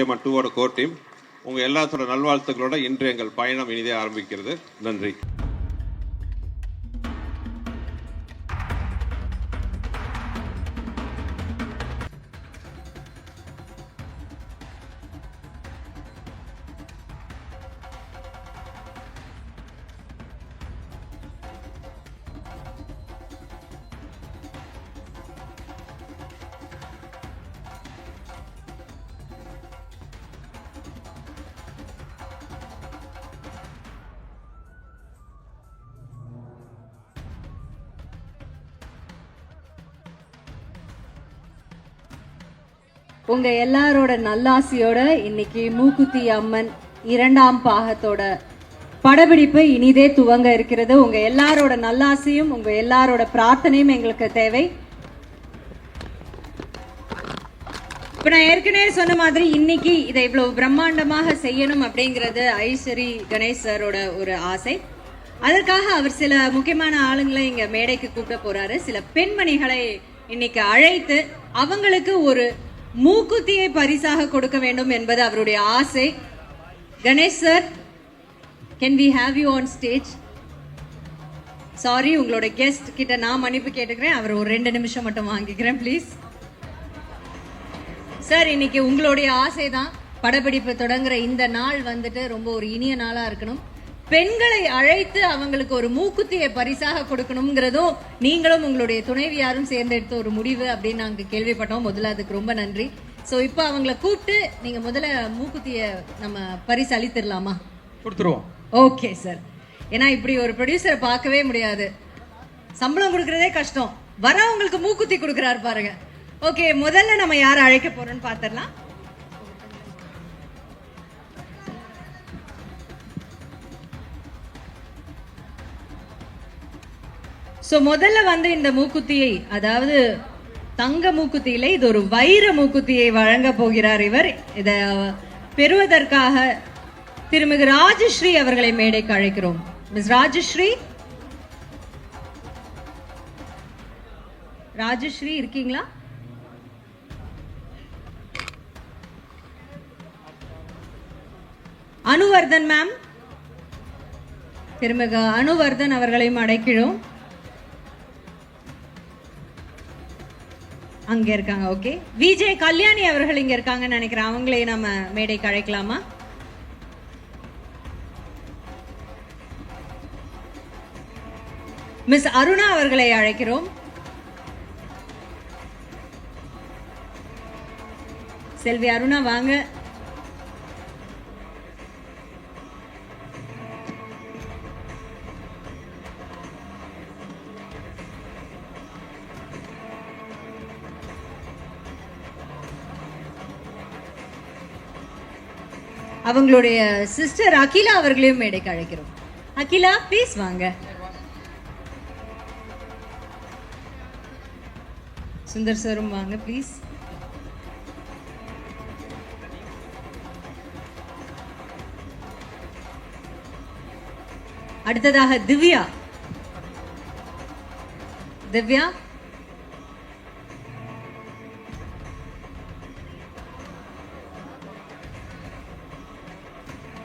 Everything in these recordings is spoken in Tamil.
நிச்சயமா டூவோட கோர் டீம். உங்கள் எல்லாத்தோட நல்வாழ்த்துக்களோட இன்று எங்கள் பயணம் இனிதே ஆரம்பிக்கிறது. நன்றி. உங்க எல்லாரோட நல்லாசியோட இன்னைக்கு மூக்குத்தி அம்மன் இரண்டாம் பாகத்தோட படப்பிடிப்பு இனிதே துவங்க இருக்கிறது. உங்க எல்லாரோட நல்லாசியும் உங்க எல்லாரோட பிரார்த்தனையும் எங்களுக்கு தேவை. இப்ப நான் ஏற்கனவே சொன்ன மாதிரி இன்னைக்கு இதை இவ்வளவு பிரம்மாண்டமாக செய்யணும் அப்படிங்கிறது ஐஸ்வரி கணேஷ் சாரோட ஒரு ஆசை. அதற்காக அவர் சில முக்கியமான ஆளுங்களை இங்க மேடைக்கு கூப்பிட போறாரு. சில பெண்மணிகளை இன்னைக்கு அழைத்து அவங்களுக்கு ஒரு மூக்குத்தியை பரிசாக கொடுக்க வேண்டும் என்பது அவருடைய ஆசை. Ganesh sir can we have you on stage sorry உங்களோட கெஸ்ட் கிட்ட நான் மன்னிப்பு கேட்டுக்கிறேன். அவர் ஒரு ரெண்டு நிமிஷம் மட்டும் வாங்கிக்கிறேன் ப்ளீஸ் சார் இன்னைக்கு உங்களுடைய ஆசை தான் படப்பிடிப்பு தொடங்குற இந்த நாள் வந்துட்டு ரொம்ப ஒரு இனிய நாளா இருக்கணும். பெண்களை அழைத்து அவங்களுக்கு ஒரு மூக்குத்தியை பரிசாக கொடுக்கணுங்கிறதும் நீங்களும் உங்களுடைய துணைவியாரும் சேர்ந்து எடுத்த ஒரு முடிவு அப்படின்னு நாங்க கேள்விப்பட்டோம். முதல்ல அதுக்கு ரொம்ப நன்றி. ஸோ இப்போ அவங்கள கூப்பிட்டு நீங்க முதல்ல மூக்குத்தியை நம்ம பரிசு அளித்திடலாமா கொடுத்துருவோம். ஓகே சார் ஏன்னா இப்படி ஒரு ப்ரொடியூசரை பார்க்கவே முடியாது. சம்பளம் கொடுக்கறதே கஷ்டம். வரவங்களுக்கு மூக்குத்தி கொடுக்குறாரு பாருங்க. ஓகே முதல்ல நம்ம யாரை அழைக்க போறோம்னு பார்த்துடலாம். ஸோ முதல்ல வந்து இந்த மூக்குத்தியை அதாவது தங்க மூக்குத்தியில இது ஒரு வைர மூக்குத்தியை வழங்க போகிறார் இவர். இதை பெறுவதற்காக திருமிகு ராஜஸ்ரீ அவர்களை மேடைக்கு அழைக்கிறோம். மிஸ் ராஜஸ்ரீ? ராஜஸ்ரீ இருக்கீங்களா? அனுவர்தன் மேம். திருமிகு அனுவர்தன் அவர்களையும் அடைக்கிறோம். அங்க இருக்காங்க ஓகே விஜய் கல்யாணி அவர்கள் இங்க இருக்காங்கன்னு நினைக்கிறேன். அவங்களே நம்ம மேடைக்கு அழைக்கலாமா? மிஸ் அருணா அவர்களை அழைக்கிறோம். செல்வி அருணா வாங்க. அவங்களுடைய சிஸ்டர் அகிலா அவர்களையும் மேடைக்கு அழைக்கிறோம். அகிலா ப்ளீஸ் வாங்க. சுந்தர் சாரும் வாங்க ப்ளீஸ் அடுத்ததாக திவ்யா. திவ்யா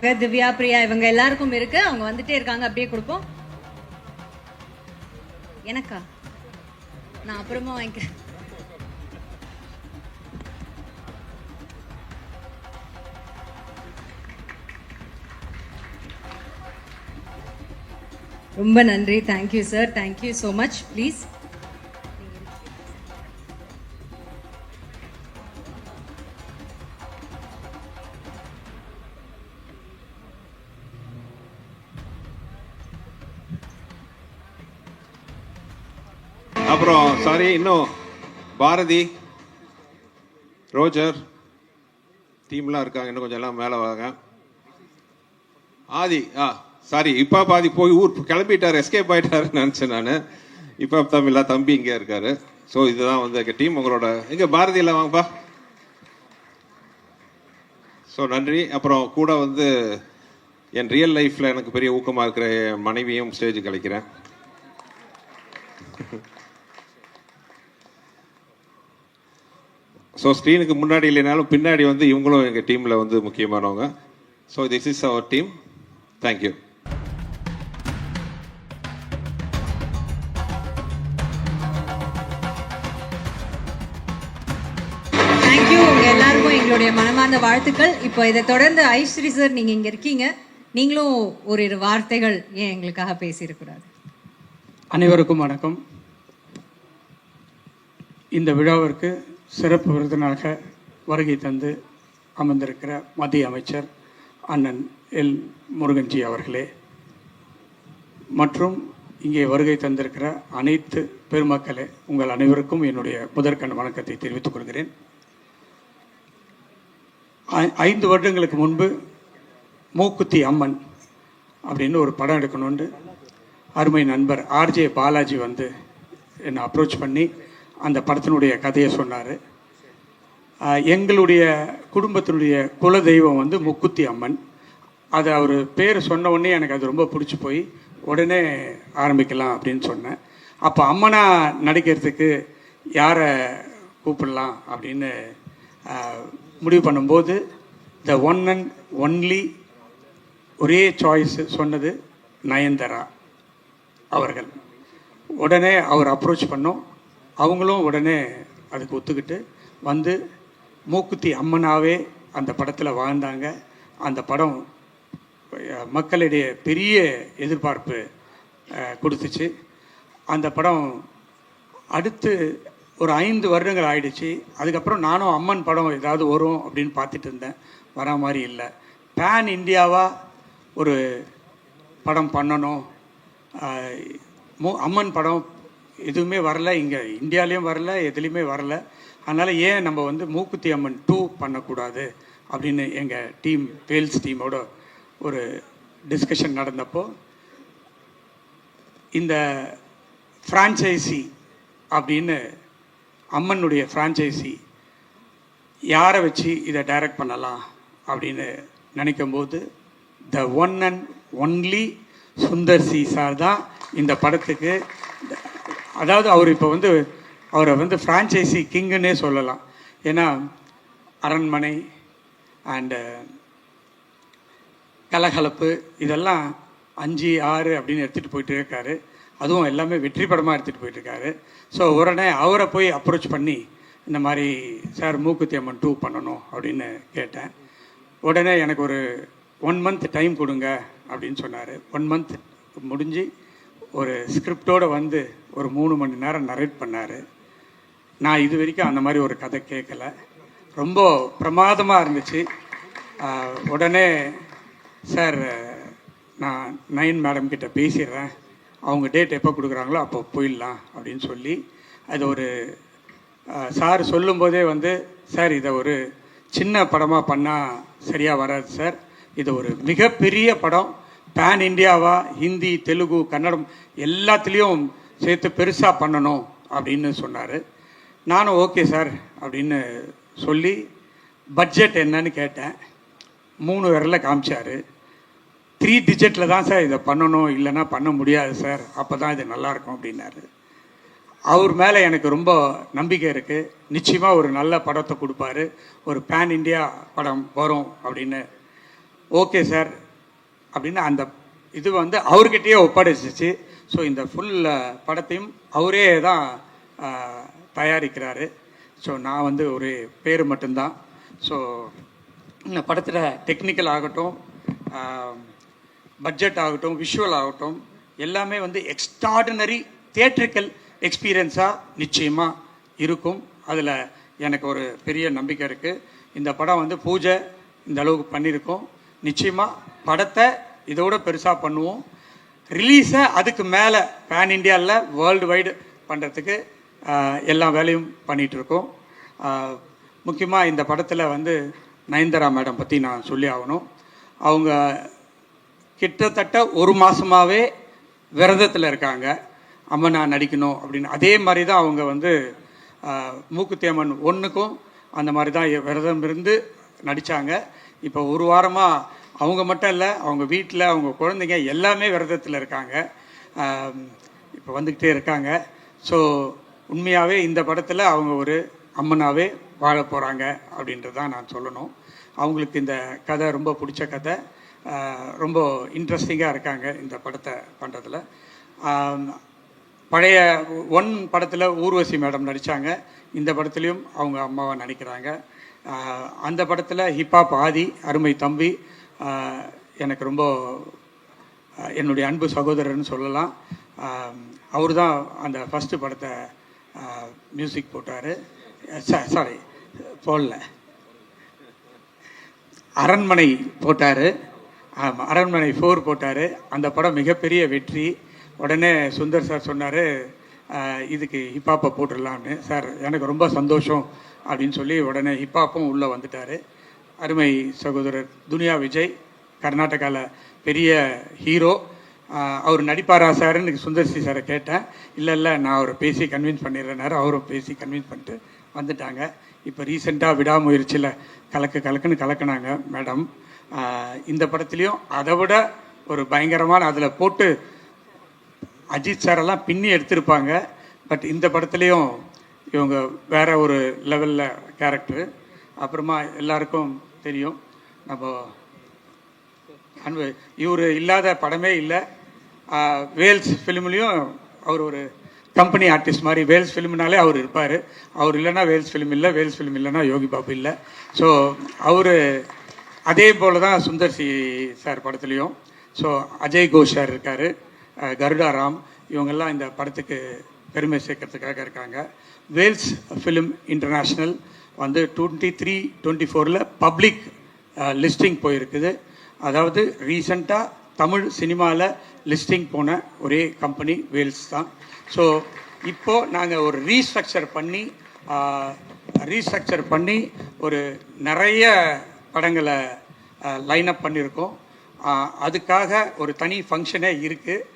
திவ்யா பிரியா இவங்க எல்லாருக்கும் இருக்கு. அவங்க வந்துட்டே இருக்காங்க அப்படியே கொடுப்போம். எனக்கா? நான் அப்புறமா வாங்கிக்கிறேன். ரொம்ப நன்றி. Thank you sir thank you so much please sorry இன்னும் பாரதி ரோஜர் டீம்லாம் இருக்காங்க இன்னும் கொஞ்சம் எல்லாம் மேலே வாங்க. ஆதி ஆ சாரி இப்போ பாதி போய் ஊர் கிளம்பிட்டார் எஸ்கேப் ஆயிட்டாருன்னு நினச்சேன் நான். இப்போ தமிழா தம்பி இங்கே இருக்காரு. ஸோ இதுதான் வந்து எங்கள் டீம் உங்களோட இங்கே பாரதி இல்லை வாங்கப்பா ஸோ நன்றி. அப்புறம் கூட வந்து என் ரியல் லைஃப்பில் எனக்கு பெரிய ஊக்கமாக இருக்கிற என் மனைவியும் ஸ்டேஜுக்கு அழைக்கிறேன். ஸோ ஸ்க்ரீனுக்கு முன்னாடி இல்லைனாலும் பின்னாடி வந்து இவங்களும் எங்கள் டீமில் வந்து முக்கியமானவங்க. So this is our team thank you எங்களுடைய மனமார்ந்த வாழ்த்துக்கள். இப்போ இதை தொடர்ந்து ஐஸ்வரி சார் நீங்க இங்க இருக்கீங்க. நீங்களும் ஒரு இரு வார்த்தைகள் ஏன் எங்களுக்காக பேசியிருக்கூடாது அனைவருக்கும் வணக்கம். இந்த விழாவிற்கு சிறப்பு விருந்தினராக வருகை தந்து அமர்ந்திருக்கிற மத்திய அமைச்சர் அண்ணன் எல். முருகன்ஜி அவர்களே. மற்றும் இங்கே வருகை தந்திருக்கிற அனைத்து பெருமக்களே உங்கள் அனைவருக்கும் என்னுடைய முதற்கண் வணக்கத்தை தெரிவித்துக் கொள்கிறேன். ஐந்து வருடங்களுக்கு முன்பு மூக்குத்தி அம்மன் அப்படின்னு ஒரு படம் எடுக்கணும்னு அருமை நண்பர் ஆர்ஜே பாலாஜி வந்து என்னை அப்ரோச் பண்ணி அந்த படத்தினுடைய கதையை சொன்னார். எங்களுடைய குடும்பத்தினுடைய குல தெய்வம் வந்து முக்குத்தி அம்மன். அது அவர் பேர் சொன்ன உடனே எனக்கு அது ரொம்ப பிடிச்சி போய் உடனே ஆரம்பிக்கலாம் அப்படின்னு சொன்னேன். அப்போ அம்மனாக நடிக்கிறதுக்கு யாரை கூப்பிடலாம் அப்படின்னு முடிவு பண்ணும்போது த ஒன் அண்ட் ஒன்லி ஒரே சாய்ஸ் சொன்னது நயன்தாரா அவர்கள். உடனே அவர் அப்ரோச் பண்ணோம். அவங்களும் உடனே அதுக்கு ஒத்துக்கிட்டு வந்து மூக்குத்தி அம்மனாவே அந்த படத்தில் வாழ்ந்தாங்க. அந்த படம் மக்களிடையே பெரிய எதிர்பார்ப்பு கொடுத்துச்சு. அந்த படம் அடுத்து ஒரு ஐந்து வருடங்கள் ஆயிடுச்சு. அதுக்கப்புறம் நானும் அம்மன் படம் ஏதாவது வரும் அப்படின்னு பார்த்துட்டு இருந்தேன். வரா மாதிரி இல்லை. பேன் இந்தியாவாக ஒரு படம் பண்ணணும். மு அம்மன் படம் எதுவுமே வரல. இங்கே இந்தியாலேயும் வரல எதுலேயுமே வரல. அதனால் ஏன் நம்ம வந்து மூக்குத்தி அம்மன் டூ பண்ணக்கூடாது அப்படின்னு எங்கள் டீம் வேல்ஸ் டீமோட ஒரு டிஸ்கஷன் நடந்தப்போ இந்த ஃப்ரான்ச்சைசி அப்படின்னு அம்மனுடைய ஃப்ரான்ச்சைசி யாரை வச்சு இதை டைரக்ட் பண்ணலாம் அப்படின்னு நினைக்கும்போது the one and only Sundar C sir தான் இந்த படத்துக்கு அதாவது அவர் இப்போ வந்து அவரை வந்து ஃப்ரான்ச்சைசி கிங்குன்னே சொல்லலாம். ஏன்னா அரண்மனை அண்டு கலகலப்பு இதெல்லாம் அஞ்சு ஆறு அப்படின்னு எடுத்துகிட்டு போயிட்டு இருக்காரு. அதுவும் எல்லாமே வெற்றி படமாக எடுத்துகிட்டு போயிட்டுருக்காரு ஸோ உடனே அவரை போய் அப்ரோச் பண்ணி இந்த மாதிரி சார் மூக்குத்தி அம்மன் டூ பண்ணணும் அப்படின்னு கேட்டேன். உடனே எனக்கு ஒரு ஒன் மந்த் டைம் கொடுங்க அப்படின்னு சொன்னார். ஒன் மந்த் முடிஞ்சு ஒரு ஸ்கிரிப்டோடு வந்து ஒரு மூணு மணி நேரம் நரேட் பண்ணார். நான் இது வரைக்கும் அந்த மாதிரி ஒரு கதை கேட்கல ரொம்ப பிரமாதமாக இருந்துச்சு. உடனே சார் நான் நயன் மேடம் கிட்ட பேசிடுறேன். அவங்க டேட் எப்போ கொடுக்குறாங்களோ அப்போ போயிடலாம் அப்படின்னு சொல்லி அது ஒரு சார் சொல்லும்போதே வந்து சார் இதை ஒரு சின்ன படமாக பண்ணால் சரியாக வராது சார். இது ஒரு மிகப்பெரிய படம். பேன் இந்தியாவா ஹிந்தி தெலுங்கு கன்னடம் எல்லாத்துலேயும் சேர்த்து பெருசாக பண்ணணும் அப்படின்னு சொன்னார். நானும் ஓகே சார் அப்படின்னு சொல்லி பட்ஜெட் என்னன்னு கேட்டேன். மூணு விரல காமிச்சார். த்ரீ டிஜிட்டில் தான் சார் இதை பண்ணணும் இல்லைன்னா பண்ண முடியாது சார். அப்போ தான் இது நல்லாயிருக்கும் அப்படின்னாரு. அவர் மேலே எனக்கு ரொம்ப நம்பிக்கை இருக்குது நிச்சயமாக ஒரு நல்ல படத்தை கொடுப்பாரு. ஒரு பேன் இண்டியா படம் வரும் அப்படின்னு. ஓகே சார் அப்படின்னு அந்த இது வந்து அவர்கிட்டயே ஒப்படைச்சிச்சு. ஸோ இந்த ஃபுல் uh, படத்தையும் அவரே தான் uh, தயாரிக்கிறாரு. ஸோ நான் வந்து ஒரு பேர் மட்டும்தான். ஸோ இந்த படத்தில் டெக்னிக்கல் ஆகட்டும் um, பட்ஜெட் ஆகட்டும் விஷுவல் ஆகட்டும் எல்லாமே வந்து எக்ஸ்ட்ராடினரி தியேட்ரிக்கல் எக்ஸ்பீரியன்ஸாக நிச்சயமாக இருக்கும். அதில் எனக்கு ஒரு பெரிய நம்பிக்கை இருக்குது இந்த படம் வந்து பூஜை இந்த அளவுக்கு பண்ணியிருக்கோம். நிச்சயமாக படத்தை இதோட பெருசாக பண்ணுவோம். ரிலீஸை அதுக்கு மேலே பேன் இண்டியாவில் வேர்ல்டு வைடு பண்ணுறதுக்கு எல்லா வேலையும் பண்ணிகிட்ருக்கோம் முக்கியமாக இந்த படத்தில் வந்து நயன்தாரா மேடம் பற்றி நான் சொல்லி ஆகணும். அவங்க கிட்டத்தட்ட ஒரு மாதமாகவே விரதத்தில் இருக்காங்க. அம்மனா நான் நடிக்கணும் அப்படின்னு. அதே மாதிரி தான் அவங்க வந்து மூக்குத்தேமன் ஒன்றுக்கும் அந்த மாதிரி தான் விரதம் இருந்து நடித்தாங்க இப்போ ஒரு வாரமாக அவங்க மட்டும் இல்லை அவங்க வீட்டில் அவங்க குழந்தைங்க எல்லாமே விரதத்தில் இருக்காங்க. இப்போ வந்துக்கிட்டே இருக்காங்க. ஸோ உண்மையாகவே இந்த படத்தில் அவங்க ஒரு அம்மனாகவே வாழ போகிறாங்க அப்படின்றது தான் நான் சொல்லணும். அவங்களுக்கு இந்த கதை ரொம்ப பிடிச்ச கதை. ரொம்ப இன்ட்ரெஸ்டிங்காக இருக்காங்க இந்த படத்தை பண்ணுறதுல பழைய ஒன் படத்தில் ஊர்வசி மேடம் நடித்தாங்க இந்த படத்துலையும் அவங்க அம்மாவை நடிக்கிறாங்க. அந்த படத்தில் ஹிப்ஹாப் ஆதி அருமை தம்பி எனக்கு ரொம்ப என்னுடைய அன்பு சகோதரர்னு சொல்லலாம். அவர் தான் அந்த ஃபஸ்ட்டு படத்தை மியூசிக் போட்டார். சாரி போடல. அரண்மனை போட்டார். ஆமாம் அரண்மனை ஃபோர் போட்டார். அந்த படம் மிகப்பெரிய வெற்றி. உடனே சுந்தர் சார் சொன்னார் இதுக்கு ஹிப்ஹாப்பை போட்டுடலான்னு சார் எனக்கு ரொம்ப சந்தோஷம் அப்படின்னு சொல்லி உடனே ஹிப்ஹாப்பும் உள்ளே வந்துட்டார். அருமை சகோதரர் துனியா விஜய் கர்நாடகாவில் பெரிய ஹீரோ அவர் நடிப்பாரா சார்னு சுந்தர்சி சாரை கேட்டேன். இல்லை இல்லை நான் அவரை பேசி கன்வின்ஸ் பண்ணிடுறேனாரு அவரும் பேசி கன்வின்ஸ் பண்ணிட்டு வந்துட்டாங்க. இப்போ ரீசெண்டாக விடாமுயற்சியில் கலக்கு கலக்குன்னு கலக்குனாங்க மேடம் இந்த படத்துலையும் அதை விட ஒரு பயங்கரமான அதில் போட்டு அஜித் சாரெல்லாம் பின்னி எடுத்திருப்பாங்க. பட் இந்த படத்துலேயும் இவங்க வேற ஒரு லெவலில் கேரக்டர் அப்புறமா எல்லாருக்கும் தெரியும். நம்ம அன்பு இவர் இல்லாத படமே இல்லை. வேல்ஸ் ஃபிலிம்லேயும் அவர் ஒரு கம்பெனி ஆர்டிஸ்ட் மாதிரி வேல்ஸ் ஃபிலிம்னாலே அவர் இருப்பார். அவர் இல்லைன்னா வேல்ஸ் ஃபிலிம் இல்லை வேல்ஸ் ஃபிலிம் இல்லைன்னா யோகி பாபு இல்லை. ஸோ அவர் அதே போல் தான் சுந்தர் சி சார் படத்துலையும். ஸோ அஜய் கோஷ் சார் இருக்கார். கருடா ராம் இவங்கெல்லாம் இந்த படத்துக்கு பெருமை சேர்க்கறதுக்காக இருக்காங்க. வேல்ஸ் ஃபிலிம் இன்டர்நேஷ்னல் வந்து டுவெண்ட்டி த்ரீ டுவெண்ட்டி ஃபோரில் பப்ளிக் லிஸ்டிங் போயிருக்குது. அதாவது ரீசண்டாக தமிழ் சினிமாவில் லிஸ்டிங் போன ஒரே கம்பெனி வேல்ஸ் தான். ஸோ இப்போது நாங்கள் ஒரு ரீஸ்ட்ரக்சர் பண்ணி uh, ரீஸ்ட்ரக்சர் பண்ணி ஒரு நிறைய படங்களை uh, லைன் அப் பண்ணியிருக்கோம். Uh, அதுக்காக ஒரு தனி ஃபங்க்ஷனே இருக்குது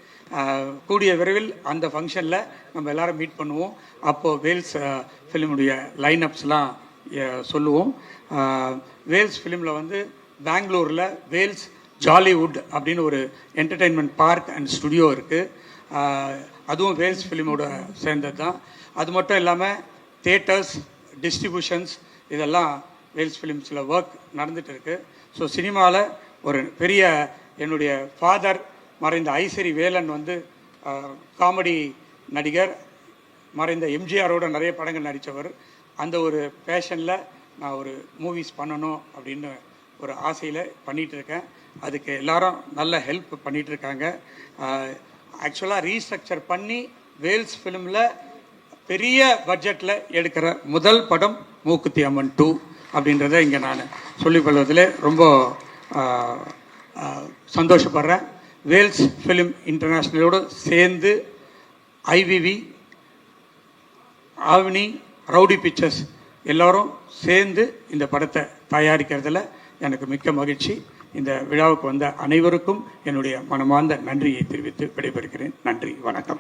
கூடிய விரைவில் அந்த ஃபங்க்ஷனில் நம்ம எல்லோரும் மீட் பண்ணுவோம். அப்போது வேல்ஸ் ஃபிலிமுடைய லைன் அப்ஸ்லாம் சொல்லுவோம். வேல்ஸ் ஃபிலிமில் வந்து பெங்களூரில் வேல்ஸ் ஜாலிவுட் அப்படின்னு ஒரு என்டர்டெயின்மெண்ட் பார்க் அண்ட் ஸ்டுடியோ இருக்குது அதுவும் வேல்ஸ் ஃபிலிமோட சேர்ந்தது தான். அது மட்டும் இல்லாமல் தேட்டர்ஸ் டிஸ்ட்ரிபியூஷன்ஸ் இதெல்லாம் வேல்ஸ் ஃபிலிம்ஸில் ஒர்க் நடந்துகிட்டு இருக்குது ஸோ சினிமாவில் ஒரு பெரிய என்னுடைய ஃபாதர் மறைந்த ஐசரி வேலன் வந்து காமெடி நடிகர் மறைந்த எம்ஜிஆரோட நிறைய படங்கள் நடித்தவர் அந்த ஒரு பேஷனில் நான் ஒரு மூவிஸ் பண்ணணும் அப்படின்னு ஒரு ஆசையில் பண்ணிகிட்டு இருக்கேன் அதுக்கு எல்லாரும் நல்ல ஹெல்ப் பண்ணிகிட்டு இருக்காங்க ஆக்சுவலாக ரீஸ்ட்ரக்சர் பண்ணி வேல்ஸ் ஃபிலிமில் பெரிய பட்ஜெட்டில் எடுக்கிற முதல் படம் மூக்குத்தி அம்மன் டூ அப்படின்றத இங்கே நான் சொல்லிக்கொள்வதில் ரொம்ப சந்தோஷப்படுறேன். வேல்ஸ் ஃபிலிம் இன்டர்நேஷ்னலோடு சேர்ந்து ஐவிவி ஆவினி ரவுடி பிக்சர்ஸ் எல்லோரும் சேர்ந்து இந்த படத்தை தயாரிக்கிறதுல எனக்கு மிக்க மகிழ்ச்சி. இந்த விழாவுக்கு வந்த அனைவருக்கும் என்னுடைய மனமார்ந்த நன்றியை தெரிவித்து விடைபெறுகிறேன். நன்றி வணக்கம்.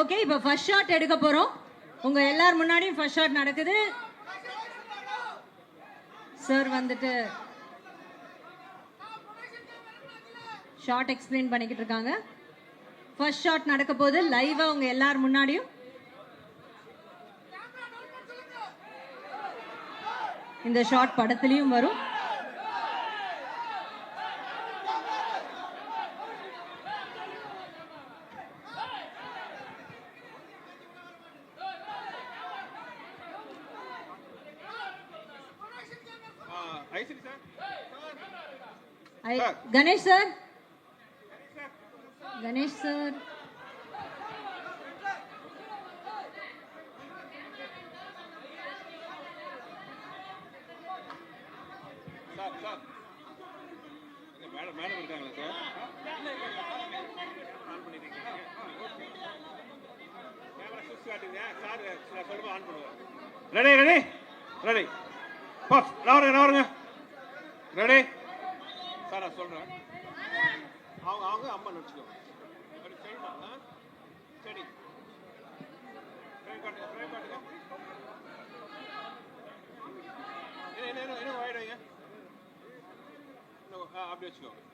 ஓகே இப்போ ஃபர்ஸ்ட் ஷாட் எடுக்க போகிறோம் உங்கள் எல்லார் முன்னாடியும் ஃபர்ஸ்ட் ஷாட் நடக்குது. சார் வந்துட்டு ஷார்ட் எக்ஸ்பிளைன் பண்ணிக்கிட்டு இருக்காங்க. ஃபர்ஸ்ட் ஷாட் நடக்க போது லைவா உங்க எல்லார் முன்னாடியும். இந்த ஷார்ட் படத்துலயும் வரும். I- Sir. Ganesh sir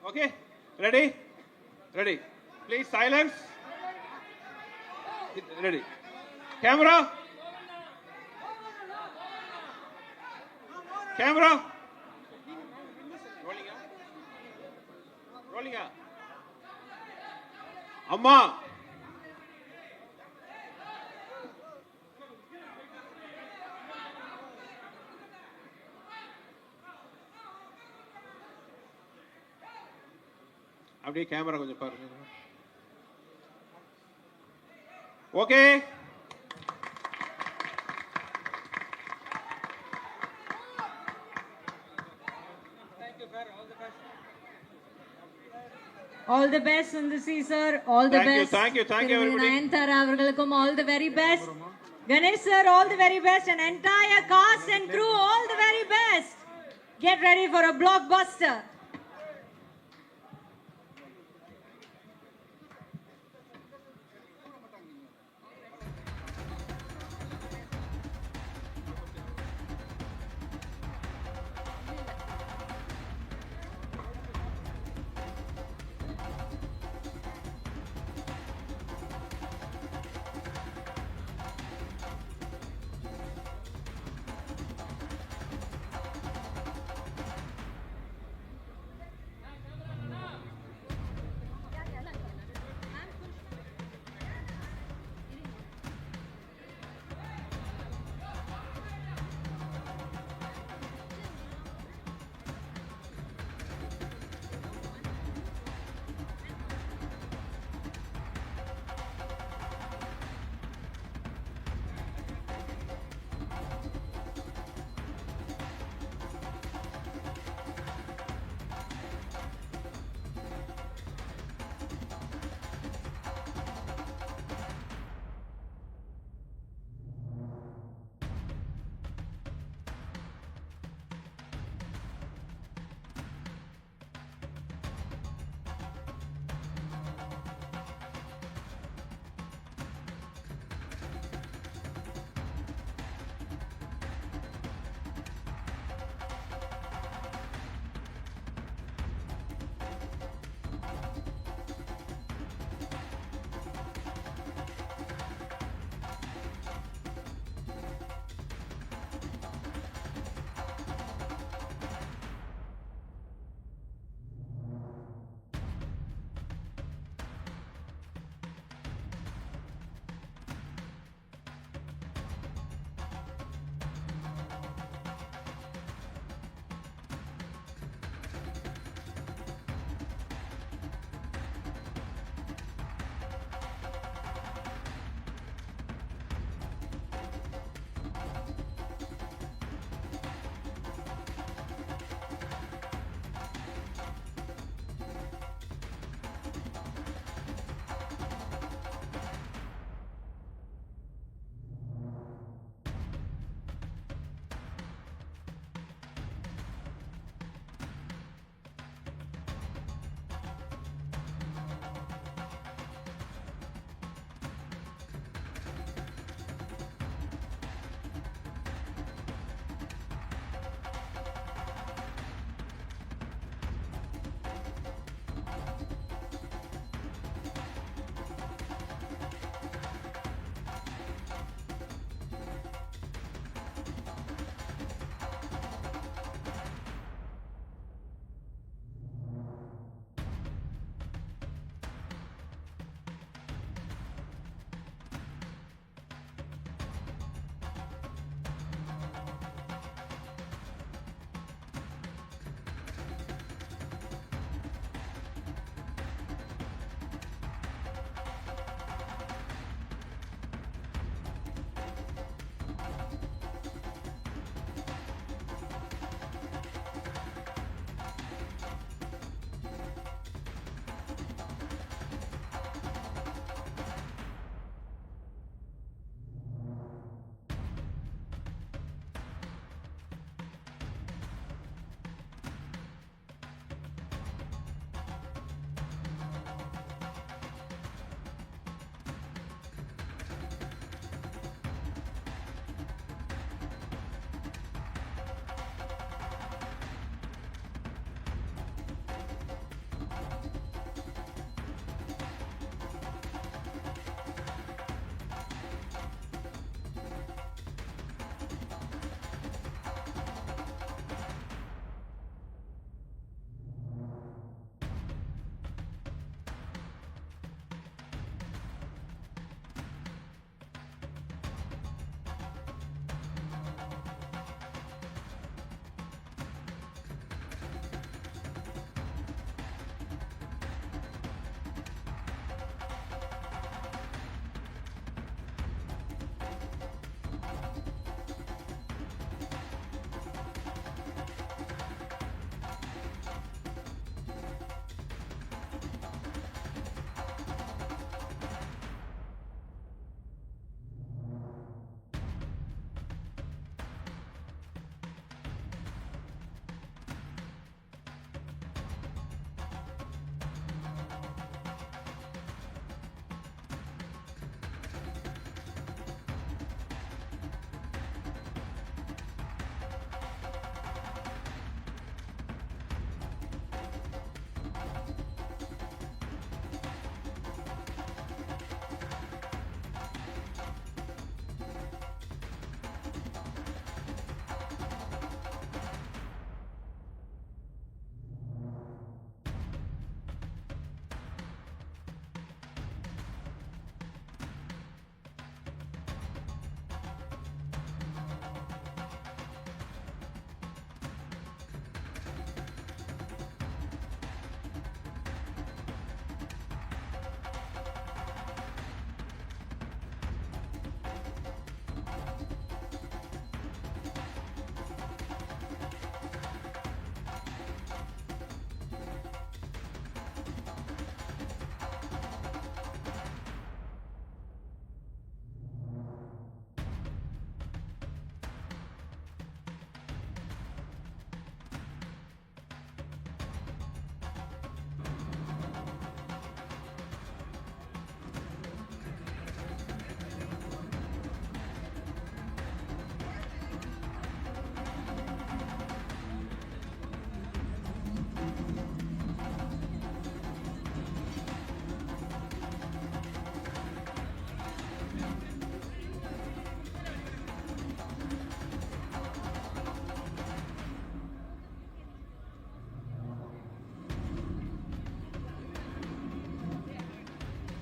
Okay? Ready? Ready. Please silence. Ready. Camera. Camera. Rolling out. Rolling out. அப்படியே கேமரா கொஞ்சம் பாருங்க. Okay all the best Sundar C sir all the Thank you, best thank you, thank you, everybody. Nayanthara அவர்களுக்கும் all the very best Ganesh sir all the very best and entire cast and crew all the very best get ready for a blockbuster.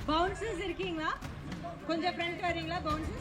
Bouncers இருக்கீங்களா? கொஞ்சம் ஃப்ரண்ட் வரீங்களா? பவுன்சர்ஸ்